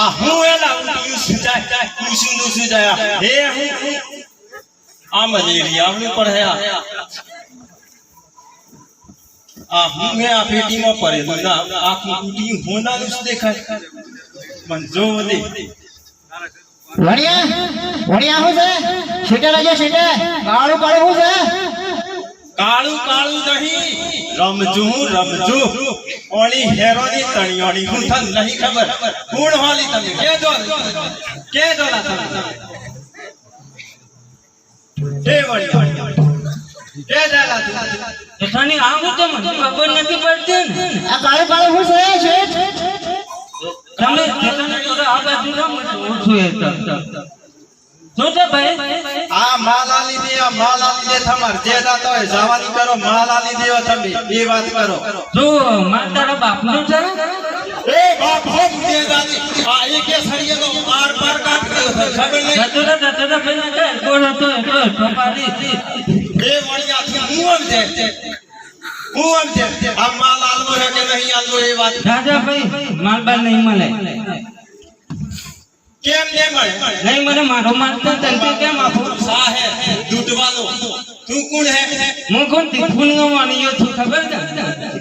આ હું હેલા હું સુજાય હું સુનો સુજાય હે હું? આ મલેરિયા આવની પર હે આ. હું હે આ પેટીમાં પડેલું ના. આખું તૂટી હોનાનું જ દેખાય. પણ જો દે વણિયા વણિયા શું છે? કાળું કાળું શું છે? કાળું કાળું નહીં. રમજુ રમજુ. ઓણી હેરોની તણિયોની હું તન નહીં ખબર. કોણ હોલી તમે. કે દો કે દો ના તમે? કે વળી કે દાલા તું? આમ તો મને ખબર નથી પડતી ને. આ કાળે હું શું છે. શેઠ તમે તને તો આ બાજુ રમ ઓછું એ તો શું છે ભાઈ? આ માલા લીધે આ માલા લીધે તમાર જે દાતા હોય જવાની કરો માલા લીધે હો તમે એ વાત કરો. તું માર તારા બાપનું છે એ બાપ હો દે દાદી આ એકે સળિયે તો આર પાર કાઢ ખબર નહીં? જતો રે જતો રે ભાઈ કે બોલો તો તો ટપાડી એ વળિયાથી હું આમ છે? હું છે? આ માલ આલવો છે કે નહીં આલવો એ વાત? રાજા ભાઈ માલ બાર નહીં મળે. કેમ ને મળે? નહીં મને મારો માલ તો તને કેમ આપું? સા હે? દૂધવાલો તું કોણ હે? હું કોણ? તીખું વાણીયો છું ખબર છે?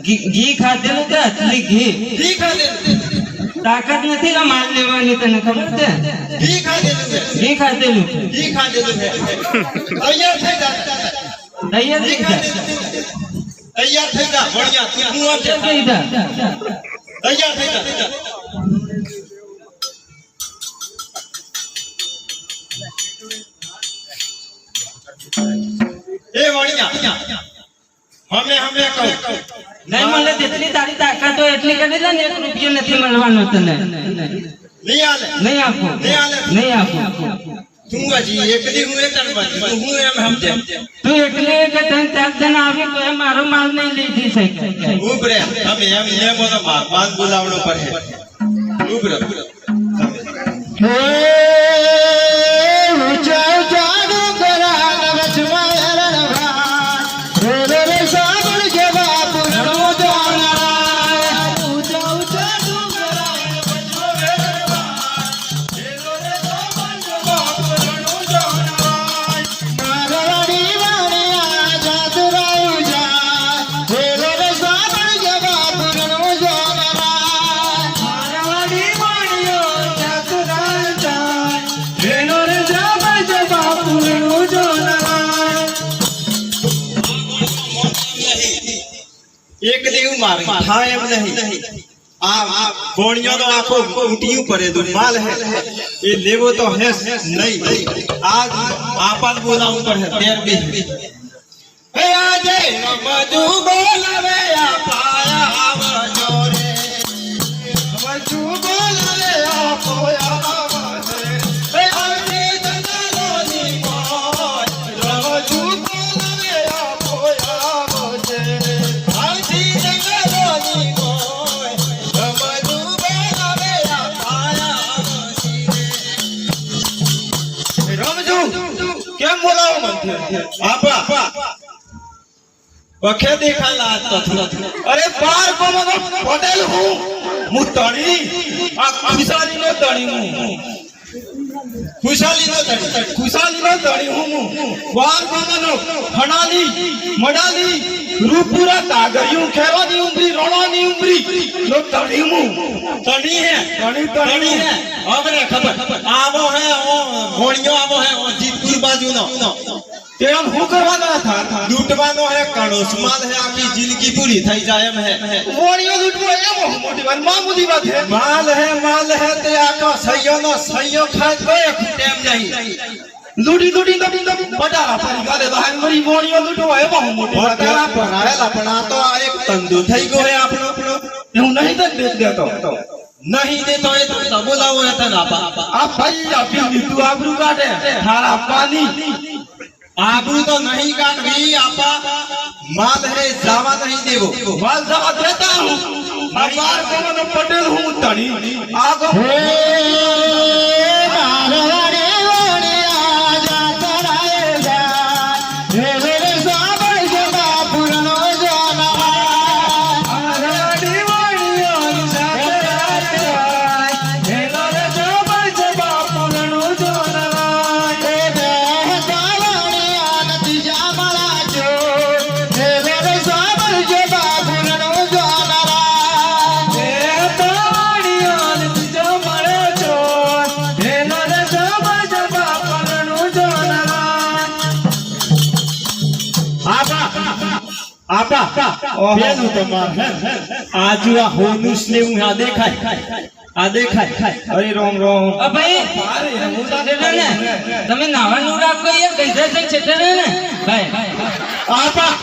ઘી ઘી ખાધેલું કે અસલી ઘી? ઠીક હે તાકાત નથી આ માલ લેવાની તને ખબર છે? ઘી ખાધેલું છે. ઘી ખાધેલું. છે ઘી ખાધેલું છે. તૈયાર થઈ જા. તૈયાર ઘી થઈ જા. ખાધેલું છે. તૈયાર થઈ જા. ભણ્યા તું હું આમ છે. થઈ જા. તૈયાર થઈ જા. એ વણિયા હમે હમે કહું. નહીં મને જેટલી તારી તાકાત હોય એટલી કરી લે ને એક રૂપિયો નથી મળવાનો તને. નહીં આલે. નહીં આપો. નહીં આપો. તું હજી એક હું એ તને બાંધી હું એમ સમજે. તું એકલી કે તને ચાર જણા આવી તો એ મારો માલ નહીં લીધી શકે. ઉભરે અમે એમ એ બોલો માર માન બોલાવણો પડે. ઉભરે એક દેવું મારે થાય એમ નહીં આ આ ભોણિયો તો આખો ઊંટિયું પડે તો માલ હે એ લેવો તો હે નહીં આજ આપાન બોલાવવું પડે તેર બી હે આજે રમજુ બોલાવે આ પાયા વખે દેખાલા અરે પાર તો પટેલ હું. હું તણી. આ ખુશાલી નો તણી હું. ખુશાલી નો તણી. ખુશાલી નો તણી હું હું. વાર કોનો નો ખણાલી મડાલી રૂપુરા તાગરિયું ખેવાની ઉમરી રોણાની ઉમરી નો તણી હું. તણી હે. તણી તણી. હે. હવે ખબર. આવો હે ઓ ગોણિયો આવો હે ઓ બાજુ બાજુનો. તેમ હું કરવાના હતા? લૂંટવાનો હે કણોસ માલ હે આપી જિંદગી પૂરી થઈ જાય એમ હે. મોણીઓ લૂંટવો એમ મોટી વાત મામૂલી વાત હે? માલ હે માલ હે તે આખો સૈયો નો સૈયો ખાય તો એક ટેમ નહીં. લૂંટી લૂંટી લૂંટી લૂંટી બટારા ફરી ગાલે તો મરી મોણીઓ લૂંટવો એ બહુ મોટી છે ભરાયેલા પણ આ તો આ એક ધંધો થઈ ગયો હે આપણો. હું નહીં તને બેચ દેતો. નહીં દેતો એ તો બોલાવો એ તને આપા. આ ભાઈ આપી તું આબરૂ કાઢે. થારા પાની. આબરૂ તો નહીં કાઢવી આપા. માલ હે જવા નહીં દેવો. માલ જવા દેતા હું. કોનો પટેલ હું તણી. આગો. પેલું તો માર. હે આજુ આ હોનું સ્લેવું આ દેખાય. આ દેખાય. અરે રોમ રોમ. ભાઈ તમે નાવાનું રાખો યાર કૈસા છે છેટે ને ભાઈ. આપા.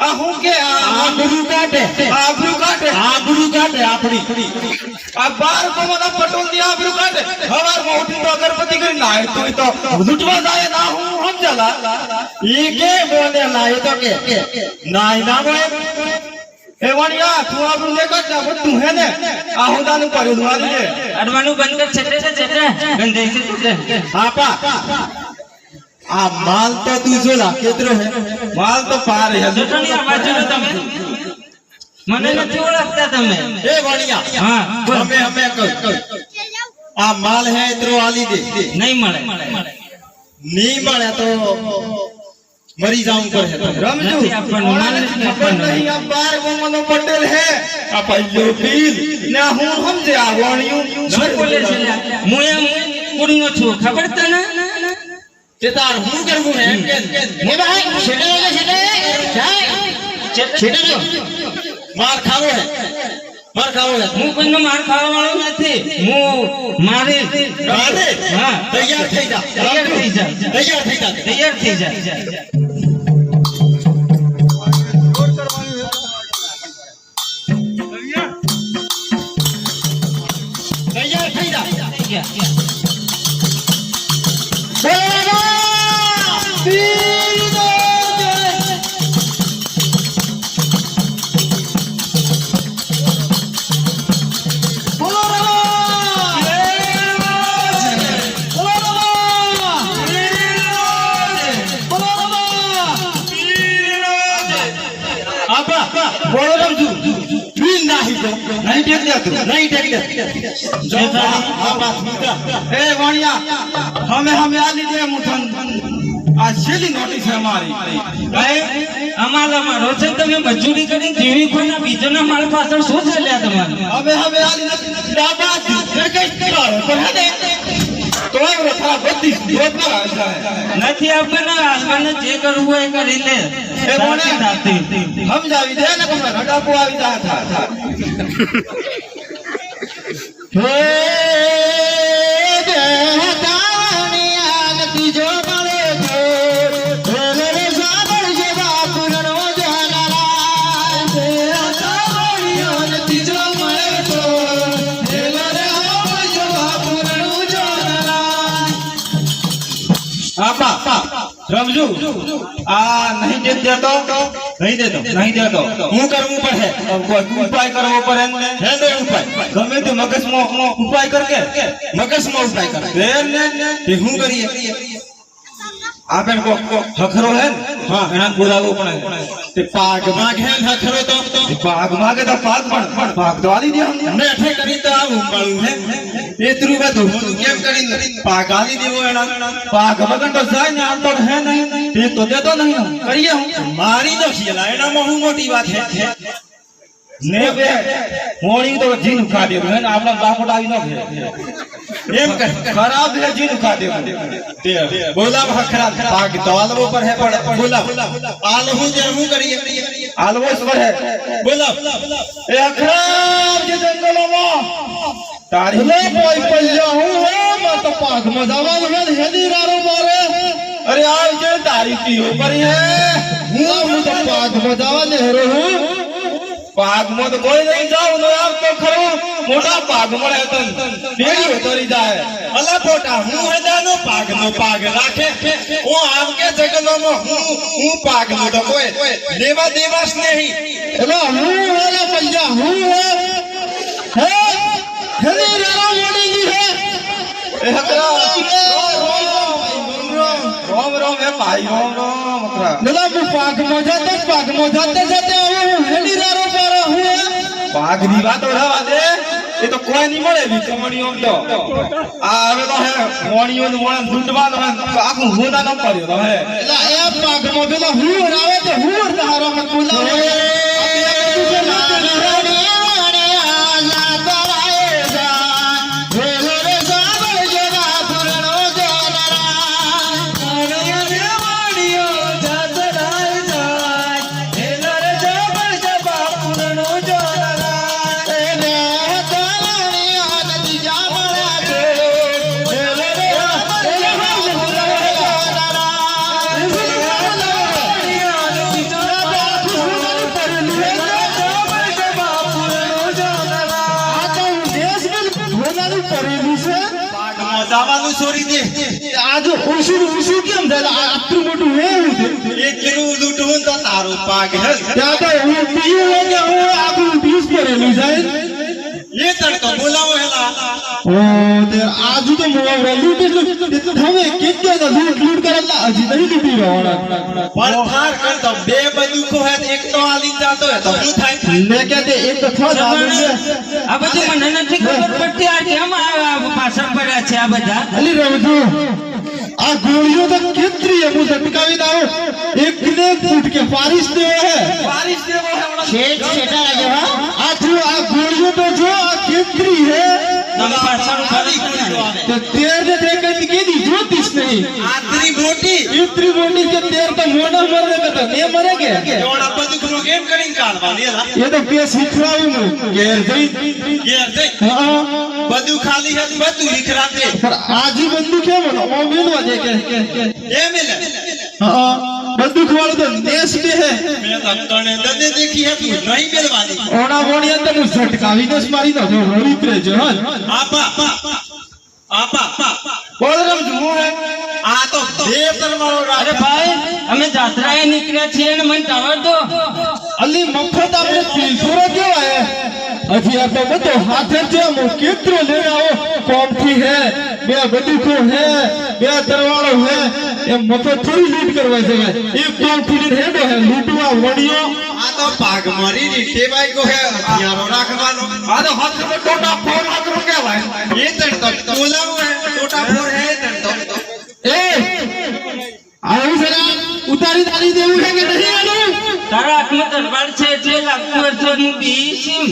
આ હું કે? આ આબરૂ કાઢે. આબરૂ કાઢે. આબરૂ કાઢે આપણી. આ બાર કોમના પટોલની આબરૂ કાઢે. હવારમાં ઉઠી તો અગરબત્તી કરી નાય તો તો લૂંટવા જાય ના હું સમજલા. ઈ કે બોલે લાય તો કે નાય ના બોલે એ વણિયા તું આબરૂ ને કાઢ ના બધું હે ને? આ હોદાનું કરેલું આ દે અડવાનું બંધ કર છેટે છે છેટે ગંધે છે છેટે આપા. આ માલ તો તું જોલા કેતરો હે? માલ તો પાર હે. ચૂંટણી આ બાજુનો તમે? મને નથી ઓળખતા તમે. એ વાણિયા હા અમે અમે કહું. આ માલ હે એતરો આલી દે. નહીં મળે. નહીં મળે તો મરી જાઉં પર હે તમે. રમજો. નહીં આ બાર મોમનો પટેલ હે. આ પૈયો પીર. ને હું સમજે આ વાણિયું શું બોલે છે? હું એમ કુડીનો છું. ખબર તને? તે તાર હું કરવું હે? એમ કે ભાઈ છેડે છેડે જાય. છેડે જો માર ખાવો. હે માર ખાવો. હે હું કોઈનો માર ખાવા વાળો નથી. હું મારે રાધે હા. તૈયાર થઈ જા. તૈયાર થઈ જા. તૈયાર થઈ જા. તૈયાર થઈ જા. તૈયાર થઈ જા. થઈ ગયા. નહીં ટેક નહીં ટેક દે જો આપા એ વાણિયા હમે હમે આ લીધે મુઠન આ છેલ્લી નોટિસ અમારી. ભાઈ, અમારા મારો તમે મજૂરી કરી જીવી કોઈના બીજાના માળ પાછળ શું ચાલ્યા તમારે? હવે હવે આ નથી આપવાના હાલવાને જે કરવું હોય એ કરી લે. એ. સમજાવી દે ને કમર હડાપો આવી જા થા થા હે આ નહીં દે દેતો નહીં દેતો નહીં દેતો હું કરવું પડે? ઉપાય કરવો પડે હે ને ઉપાય? ગમે તે મગજમાં ઉપાય કર કે? મગજમાં ઉપાય કર ને? તે હું કરીએ? આપણ કો હખરો હે હા, એના બોલાવો પણ તે પાગ માગે હખરો તો? પાગ માગે તો પાગ પણ પણ પાગ તો આલી દે અમને મેઠે કરી તો આવું પાડું હે. એટલું બધું હું કેમ કરી પાગ આલી દેવો એના. પાગ મગન તો જાય ને આમ તો હે નહીં. તે તો દેતો નહીં કરીએ હું મારી તો શીલા, એનામાં હું મોટી વાત હે. ને બે હોણી તો જીન ખાડે હે ને આપણા બાપટ આવી ન ઘે એમ કે ખરાબ હે જીન ખાડે તે બોલા હખરા પાગ તો આલવો પર હે પણ બોલા આલહુ જે હું કરીએ? આલવો પર હે. બોલા એ ખરાબ જે જંગલોમાં. તારી લે પોઈ પલ્યો હું હે માં તો પાકમાં જવાનું હે હેદી રારો મારે. અરે આવ જે તારી પીઓ ઉપર હે. હું હું તો પાકમાં જવા ને હેરો હું. પાગમાં તો કોઈ નહીં જાવ નો આવતો ખરું. મોટા પાગ મળે તન. પેલી ઉતરી જાય. અલા ફોટા હું હજાનો પાગ નો પાગ રાખે. હું આમ કે જગનમાં હું હું પાગ નો તો કોઈ. લેવા દેવા સ્નેહી. એલો હું હેલા પંજા હું હે હે? હેલી રેરા મોડી હે એ હકરા. રોમ રોમ એ ભાઈ રોમ રોમ નલા હું પાગમાં જાતે પાગમાં જાતે જાતે આવું હેલી રેરો પર હું પાગની વાત ઓઢાવા દે એ તો કોઈ નહીં મળે બી કમણીઓ તો. આ હવે તો હે મોણીઓ નું મોણ ઢૂંઢવાનો હે આખું હોના ન પડ્યો તો હે. એટલે એ હું રાવે તો હું તારો મત બોલાવે. પાગ હે ત્યાં તો હું પીયું હોય કે હું આખું બીસ ભરેલું જાય એ તડકો બોલાવો હેલા ઓ તે આજુ તો મોવા લૂટ એટલું એટલું હવે કેટલા તો લૂટ લૂટ કરેલા હજી નહીં લૂટી રહેવાના પણ થાર કરતો બે બંદૂકો હે એક તો આલી જાતો હે તો શું થાય મેં કે તે એક તો છ ચાલુ છે આ બધું મને નથી ખબર પડતી આ કેમ આ પાછળ પડ્યા છે આ બધા અલી રમજો આ ગોળીઓ તો કેટલી હું ઝટકાવી एक किले फूट के बारिश देव है बारिश देव है छेद छेदा लगे हो आथु आ गोड़ियो तो जो आ केंद्री है नंबर पहचान खाली तो तेर ने देख के के दी जो दिस नहीं आ त्रिभोटी ये त्रिभोटी के तेर तो मोना मर रे तो ने मरे के जोड़ अब तो गुरु गेम करें काल वाली है ये तो पे सिखवाऊ मु गेर दे गेर दे हां बदू खाली है बदू लिख रहा थे पर आज ही बंदू क्या बोलो ओ मिलवा दे के ये मिले બંદૂક જાત્રા એ નીકળ્યા છીએ અને મને ટાવર દો. અલી મફત આપણે સુરત કેવા હે હજી આ તો બધો હાથે જ છે હું કેટલો લઈને આવો કોમથી હે બે બંદૂકો હે બે દરવાળો હે એ મફત થોડી લૂંટ કરવા છે ભાઈ એક કોમથી લઈને હેડો હે લૂંટવા વડિયો आ तो पाग मरी रीटे भाई को है हथियारों रखवानो आ तो हाथ में टोटा फोड़ हाथ में क्या भाई ये तड़ तो तोला हुआ है टोटा फोड़ है ये तड़ तो એ આવું જરા ઉતારી તારી દેવું છે કે નહીં આનું? તારા હાથમાં તલવાર છે એટલે લાગતું વર્ષો હું બીસીમ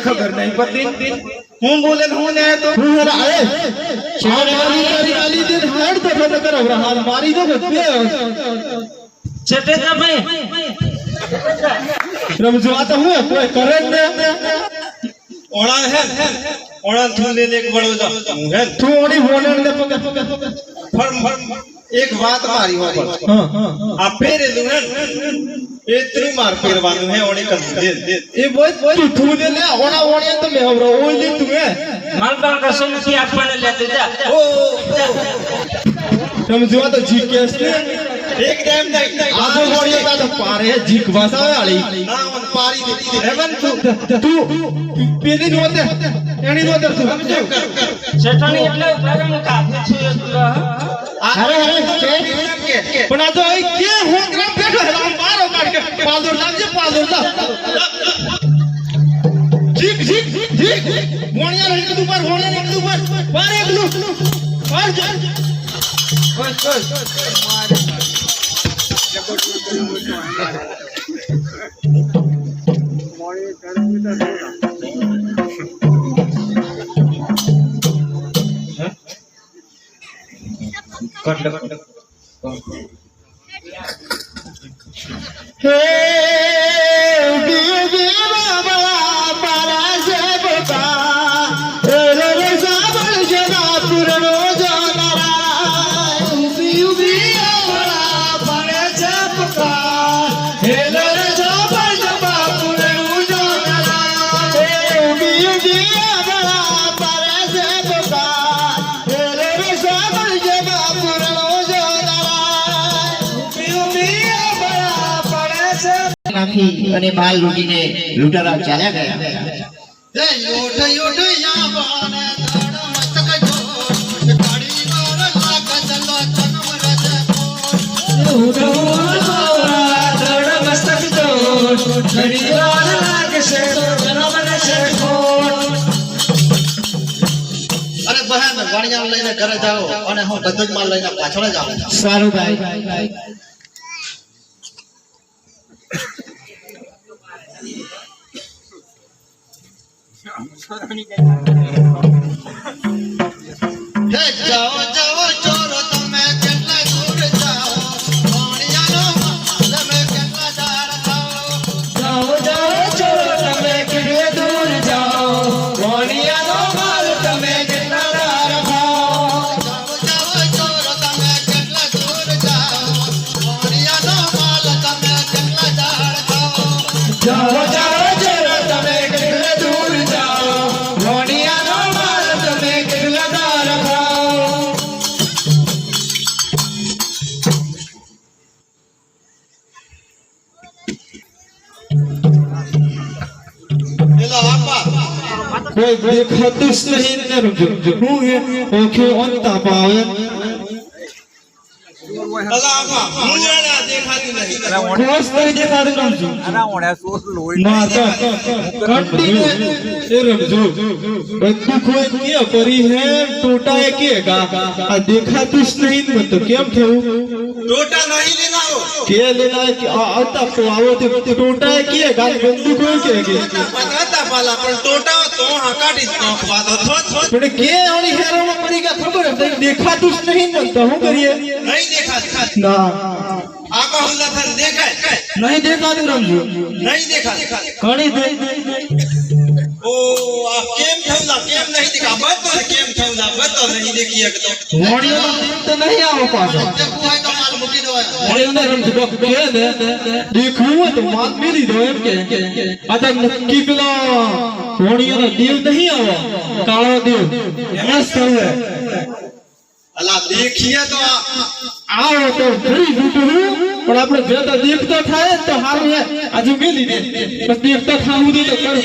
ખબર નહીં હું બોલે હું ને તો. હું મારી દો છઠે તમે રમજવા તો હું કોઈ કરે જ ને. ઓણા હે ઓણા થું લે એક બળો જા. હું હે તું ઓણી બોલણ ને પગ ફર્મ ફર્મ એક વાત મારી હોય. આ ફેરે દુન એ ત્રુ માર ફેરવાનું હે ઓણી કદી એ બોય તું લે લે ઓણા ઓણી તો મે હવરો ઓય લે તું હે. માલ બાર કસો નથી આપવાને લેતો જા. ઓ રમજવા તો જીકેસ ને. એકદમ નહીં આજો ગોળીઓ પારે જીકવા સાવાળી તું તું એની પણ આ તો અહીં કે હું ગ્રામ બેઠો હેલામ મારો કે પાદુર લાવજે પાદુર લાવ જીક જીક જીક મોણિયા રહી તું પર મારે હે દેવી નાખી અને માલ લૂંટીને લૂંટારા ચાલ્યા ગયા. અરે બહેન વણિયા લઈને ઘરે જાઓ અને હું બધું જ માલ લઈને પાછળ જ આવું સારું ભાઈ. હે જાઓ હું એ ઓખો અંતા પાવે દેખાતું જ નહીં તો કેમ થયું કે લેના આવતા આવો તે કે પાલા પણ ટોટા તો હાકાટી જ નોખવાતો થોત પણ કે આણી હેરામાં પડી ગયા ખબર હે દેખાતું જ નહીં ને. તો હું કરીએ? નહીં દેખાતું. ના. આખો હુલા થર દેખાય. નહીં દેખાતું રમજો. નહીં દેખાતું. ઘણી થઈ ઓ આ કેમ થયું? કેમ નહીં દેખા બતો કેમ થયું? બતો નહીં દેખી શકતો. વણિયો તો નહીં આવો પાછો. વણિયો ને રમજો કે ને. દેખવું હોય તો માત મેલી દો એમ કે. આ તો નક્કી પેલો હોણીઓનો દેવ નહીં આવો. કાળો દેવ. મસ્ત હવે. અલા દેખીએ તો આવો તો ફરી પણ આપણે જે તો દેખતો થાય તો હારું હે. આજે મેલી દે બસ દેખતો થાવું દે તો કર.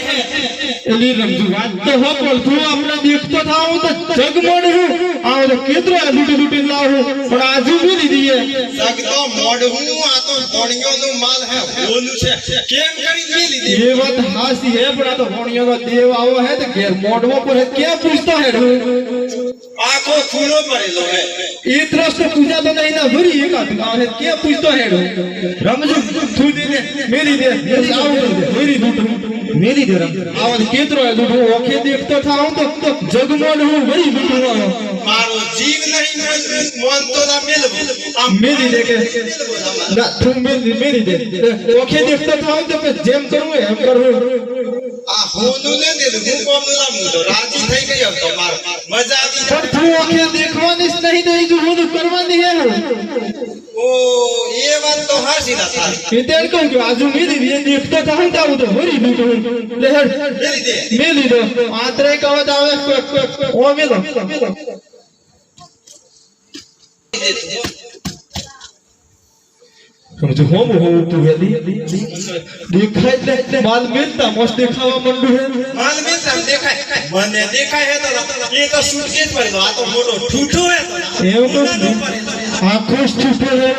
એલી રમજુ વાત તો હો પણ તું આપણે દેખતો થાવું તો જગમણ હું. આવો તો કેતરો લૂટી લૂટી લાવું. પણ આજુ મેલી દઈએ સગતો મોઢું આ તો ધોણીઓનું માલ હે ઓનું છે. કેમ કરી મેલી દે એ વાત હાસી હે પણ આ તો હોણીઓનો દેવ આવો હે તો ઘેર મોઢવો પર ક્યાં પૂછતો હે? આખો ખૂણો પડેલો હે. એ ત્રસ્ત પૂજા તો નહીં ના ભરી એક હાથ ગાવ હે. ક્યાં પૂછતો હે? રમજો. તું દે મેરી દે મેરી આવું મેરી દૂધ મેલી દે રમ આવો કેતરો હે દૂટ ઓખે દેખતો થાઉં તો તો જગમોડ હું વરી દૂટ મારો જીવ નહીં મન તો ના મેલ આ મેરી દે કે. ના તું મેરી મેરી દે. ઓખે દેખતો થાઉં તો જેમ કરું એમ કરવું આ હોનું ને દે કોમનું ના હું રાજી થઈ ગયો તો માર. મજા આવી પણ તું ઓખે દેખવાની જ નહીં તો એ જો હું કરવાની હે? હું ઓ એ વાત તો હાસી ના થાય. એ કહું કે આજુ મેરી દે દેખતો થાઉં તો આવું તો ભરી દૂધ લે હેડ. મેલી દે. મેલી દો. આત્રે કવત આવે. ઓ મેલો. સમજો હોમ હોમ તું હેલી દેખાય એટલે માલ મેલતા મોસ દેખાવા મંડું હે. માલ મિલતા દેખાય. મને દેખાય હે તો એ તો સુટકેસ પર આ તો મોટો ઠૂઠો હે એવું તો. આખો છૂટો હે.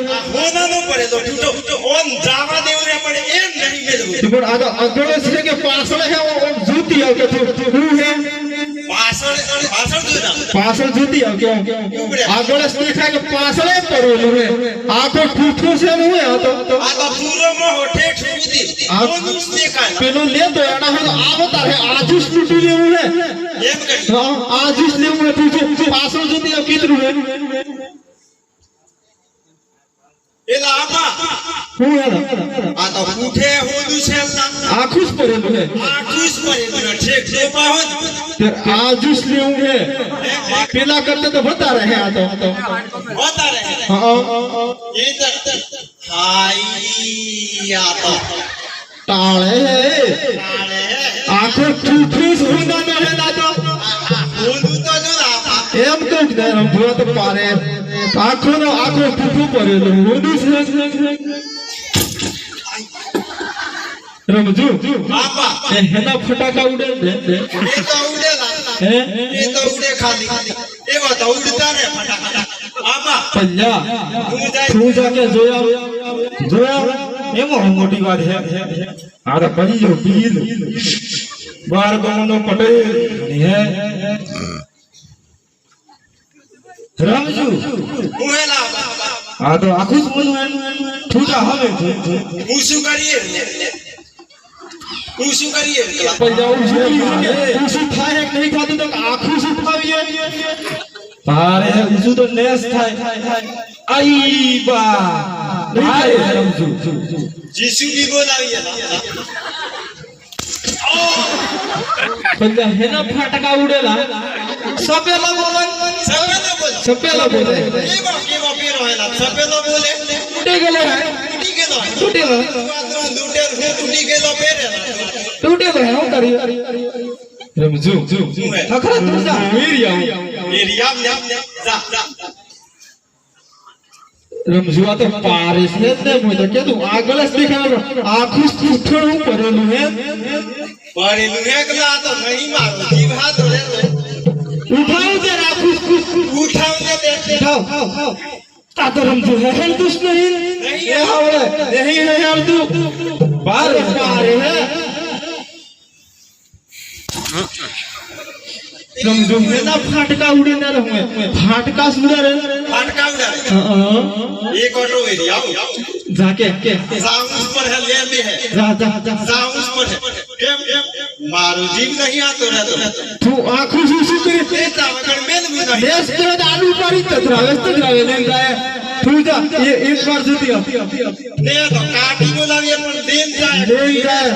નો પડે તો ઠૂઠો. ઓમ જાવા દેવું રે પણ એમ નહીં મેલું પણ આ તો અગળો છે કે પાછળ હે ઓમ જૂતી આવકે તું હું હે. પાછળ જૂતી. આગળ જ દેખાય કે પાછળ જ પડેલું હે આખો ઠૂઠો છે ને હું પેલું લેતો એના આવો તારે આજુ જ લેવું હા, આજુ જ લેવું હે પાછળ જોતી કીધું એલા આપા હું હે આ તો પૂઠે હોનું છે આખું જ પડેલું હે આખું જ પડેલું હે ઠેક હોત. તે આજુ જ લેવું હે પેલા કરતા તો વધારે હે આ તો. આ તો. વધારે હા એ તો હાઈ આ તો. તાળે હે. આખો ઠૂઠું જ હોનાનો હે ના તો. હોનું તો જો ને આપા એમ કહું કે રમવો તો પારે. આખો નો આખો ઠૂઠું પડેલું મોદી રમજુ. હેના ફટાકા ઉડે ને એ તો ઉડેલા હે? એ તો ઉડે ખાલી. એવા તો ઉડતા ને ફટાફટ આપા પલ્લા હું જાય. જોયા. જોયા. એમાં મોટી વાત છે આ તો પડી જો પીલ બાર ગામનો પટેલ. હે? રમજુ. હું હેલા આ તો આખું જ મનું એનું ઠૂટા હવે હું શું કરીએ? હું શું કરીએ? પણ હું શું હું શું થાય કે નહીં થતું તો આખું શું થાવીએ તારે બીજું તો નેસ થાય. આઈ બા. હાય રમજુ જીસુ બી બોલાવીએ પણ હેના ફટાકા ઉડેલા. સપેલા બોલે સપેલો બોલ. તૂટી ગયેલો તૂટી હું. તૂટી ગયેલો પેરેલા તૂટેલો હે હું કરી રમજુ. હું હે? ખખરા તું જા મેરી આવું એ રિયામ. યામ જા જા. રમજુ આ તો પારે છે જ ને હું તો કીધું. આગળ જ દેખાડો આખું સુઠણું કરેલું હે. ભરેલું એકલા તો નહીં મારો જીવ હાથ उठाओ जरा उठाओ जरा उठाओ। तादरम जो है हम दुष नहीं ये हवड़े नहीं है हम तू बाहर बाहर है। तुम जो है ना फाटका उड़े ना रहूँगे फाटका सुड़ा रहे फाटका उड़ा हाँ हाँ। एक और लोग एरिया जाके के? जाऊँ उस पर है ले ले है। जा जा जा। जाऊँ उस पर है। मारू जीव नहीं आते रहते। तू आँखों से सुन રેસ્ટોરન્ટ આલુ પાડી તો ધ્રાવે તો ધ્રાવે ને ગાય તું એ એક વાર સુધી ને તો કાટી બોલાવીએ પણ દેન જાય. દેન જાય.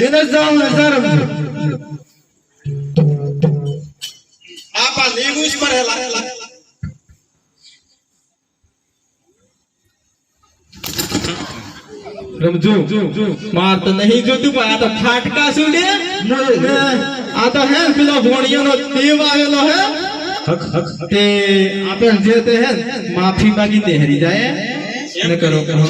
દેન જાવ ને સર. આપા લેગુસ પર હેલા. રમજુ. માર તો નહીં જોતું પણ આ તો ફાટકા સુડે આ તો હે પેલો ભોણિયો નો દેવ આવેલો હે. તે આપે જે તે હે માફી માગી તે હરી જાય ને કરો કરો.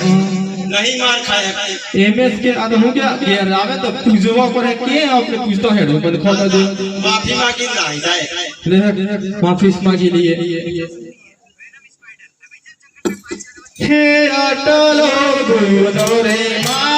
નહીં માર ખાય. એમએસ કે આ હું કે ઘેર આવે તો પૂજવા પડે કે આપણે પૂજતો હેડો પણ ખોતા જો. માફી માગી નહીં જાય. લે માફી માગી લઈએ. હે અટલો ગુરુ રે મા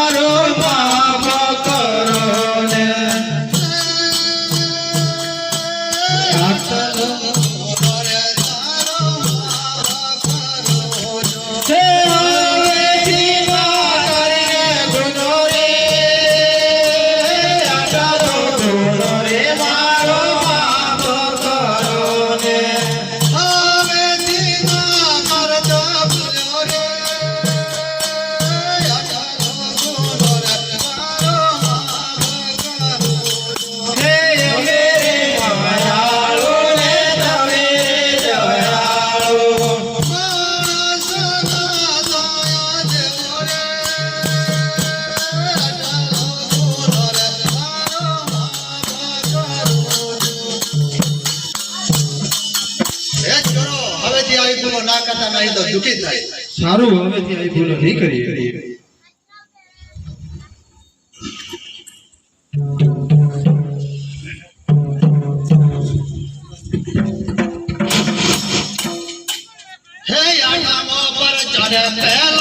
ભૂલો ના કરતા નહીં તો દુઃખી થાય. સારું હવેથી આવી ભૂલો નહીં કરીએ. હે આટામાં પર ચડે પહેલા ચોર